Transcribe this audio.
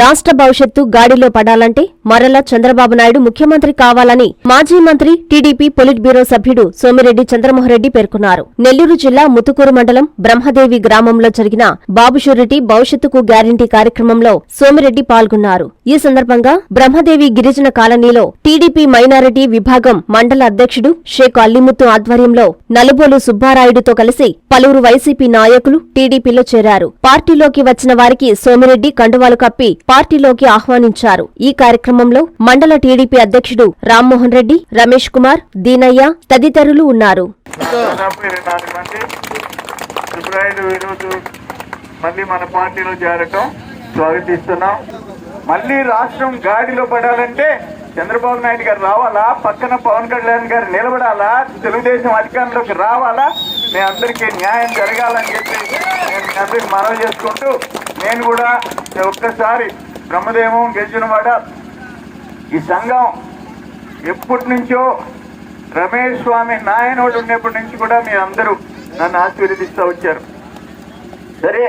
రాష్ట్ర భవిష్యత్తు గాడిలో పడాలంటే మరలా చంద్రబాబు నాయుడు ముఖ్యమంత్రి కావాలని మాజీ మంత్రి టీడీపీ పొలిట్ బ్యూరో సభ్యుడు సోమిరెడ్డి చంద్రమోహన్రెడ్డి పేర్కొన్నారు. నెల్లూరు జిల్లా ముతుకూరు మండలం బ్రహ్మదేవి గ్రామంలో జరిగిన బాబు భవిష్యత్తుకు గ్యారంటీ కార్యక్రమంలో సోమిరెడ్డి పాల్గొన్నారు. ఈ సందర్భంగా బ్రహ్మదేవి గిరిజన కాలనీలో టీడీపీ మైనారిటీ విభాగం మండల అధ్యక్షుడు షేక్ అల్లిముత్తు ఆధ్వర్యంలో నలుబోలు సుబ్బారాయుడుతో కలిసి పలువురు వైసీపీ నాయకులు టీడీపీలో చేరారు. పార్టీలోకి వచ్చిన వారికి సోమిరెడ్డి కండువాలు కప్పి పార్టీలోకి ఆహ్వానించారు. ఈ కార్యక్రమంలో మండల టీడీపీ అధ్యక్షుడు రామ్మోహన్ రెడ్డి రమేష్ కుమార్ దీనయ్య తదితరులు ఉన్నారు. మళ్ళీ మన పార్టీలో చేరటం స్వాగతిస్తున్నాం. మళ్ళీ రాష్ట్రం గాడిలో పడాలంటే చంద్రబాబు నాయుడు గారు రావాలా? పక్కన పవన్ కళ్యాణ్ గారు నిలబడాలా? తెలుగుదేశం అధికారంలోకి రావాలా? మీ అందరికీ న్యాయం జరగాలని చెప్పి నేను మీ అందరికి మనవి చేసుకుంటూ నేను కూడా ఒక్కసారి బ్రహ్మదేవం గెలిచినవాడ ఈ సంఘం ఎప్పటి నుంచో రమేష్ స్వామి నాయనోడు ఉండేప్పటి నుంచి కూడా మీ అందరూ నన్ను ఆశీర్వదిస్తూ వచ్చారు. సరే